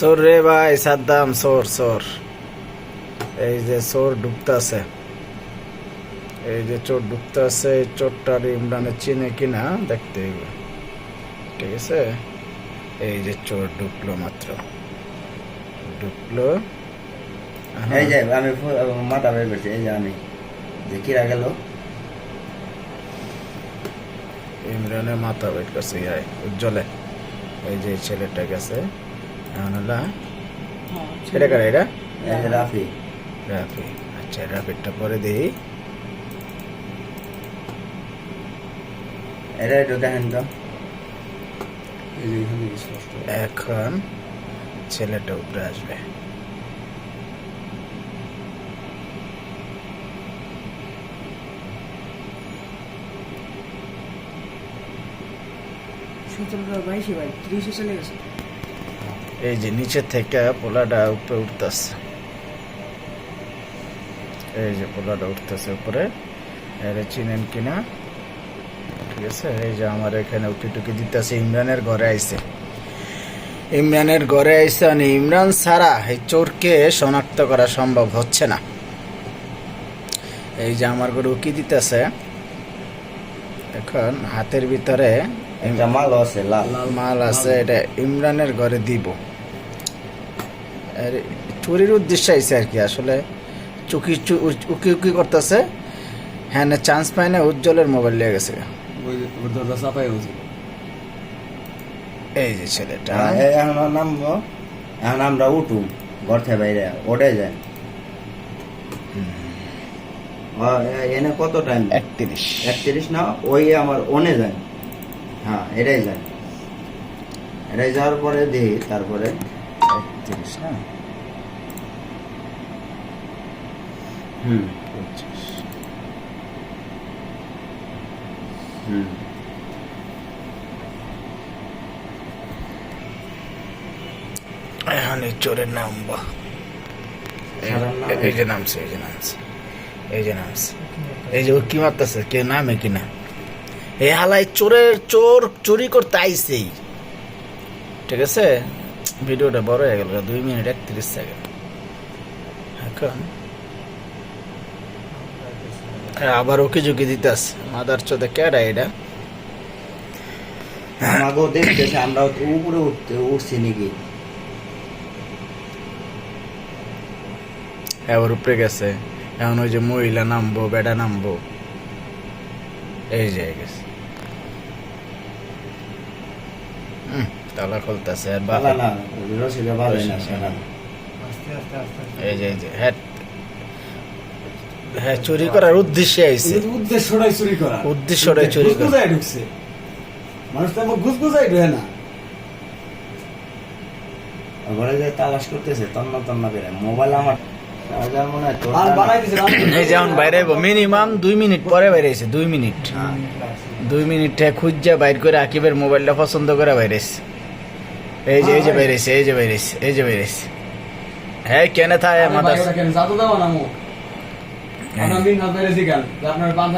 চোর রে ভাই সাদ্দাম চোর চোর। এই যে চোর ঢুকতেছে এই যে চোর ঢুকতেছে এই চোরটার ইমরানে চিনে কিনা দেখতে ঠিক আছে? এই যে চোর ঢুকলো মাত্র। এখন এই যে আমি মাথা বের করছি। এই যে আমি যে কিরা গেল। ইমরানের মাথা বের করছে উজ্জ্বলে। এই যে ছেলেটা গেছে। কারা এটা রাফি রাফি আচ্ছা রাফিরটা পরে দিই এটা একটু দেখেন তো এখন ছেলেটা উপরে আসবে সতেরোটা বাইশে ভাই ত্রিশে চলে গেছে এই যে নিচে থেকে পোলাটা উপরে উঠতেছে। এই যে পোলাটা উঠতেছে উপরে। এর চিনেন কিনা? ঠিক আছে, এই যে আমার এখানে উঠি টুকি দিতেছে, ইমরানের ঘরে আইছে। ইমরানের ঘরে আইছে মানে ইমরান ছাড়া এই চোরকে শনাক্ত করা সম্ভব হচ্ছে না। এই যে আমার ঘরে উকি দিতেছে, এখন হাতের ভিতরে একটা মাল আছে লাল। মাল আছে এটা ইমরানের ঘরে দিব। আর চুরির উদ্দেশ্যে আইছে আর কি আসলে চুকি চু- উকি উকি করতেছে। হ্যাঁ না চান্স পায় না উজ্জ্বলের মোবাইল নিয়ে গেছে। এই যে ছেলেটা। হ্যাঁ, এখন নামবো এখন আমরা উঠুম ঘর থেকে বাইরে ওঠে যায়। এনে কত টাইম একত্রিশ। একত্রিশ না ওই আমার ওনে যায়। হ্যাঁ এটাই যায় এটাই যাওয়ার পরে দিই তারপরে একত্রিশ না? হুম পঁচিশ। হুম। এখন এই চোরের নাম বা। এই যে নামছে এই যে নামছে এই যে নামছে। এই যে ও কি মারতেছে? কে নামে কিনা এই হালাই চোরের চোর চুরি করতে আইসেই। ঠিক আছে? ভিডিওটা বড় হয়ে গেল দুই মিনিট একত্রিশ সেকেন্ড। এখন? আবার ওকে ঝুঁকি দিতাস মাদার চোদে কেডা এটা? আমাকেও দেখতেছে আমরা উপরে উঠতে উঠছি নাকি? এবার উপরে গেছে। এখন ওই যে মহিলা নামবো বেটা নামবো। এই যে গেছে হুম, তালা খুলতেছে আর বালা বালা না রসিদে বালাই না সেটা এই যে এই যে হ্যাঁ হ্যাঁ চুরি করার উদ্দেশ্যে আইছে। উদ্দেশ্যটাই চুরি করা। উদ্দেশ্যটাই চুরি করা। গুজগুজাই ঢুকছে। মানুষ তো আমার গুজগুজাই ঢুকে না। ঘরে যে তালাশ করতেছে তন্ন তন্ন করে। মোবাইল আমার যেমন বাইরে মিনিমাম দুই মিনিট পরে বাইরেছে দুই মিনিট। দুই মিনিট খুঁজা বাইর করে আকিবের মোবাইলটা পছন্দ করে বাইরেছে এই যে এই যে বাইরেছে এই যে বাইরেছে এই যে বাইরেছে হ্যাঁ কেন থাকে মাদার জাদু না আপনার দিন আপনার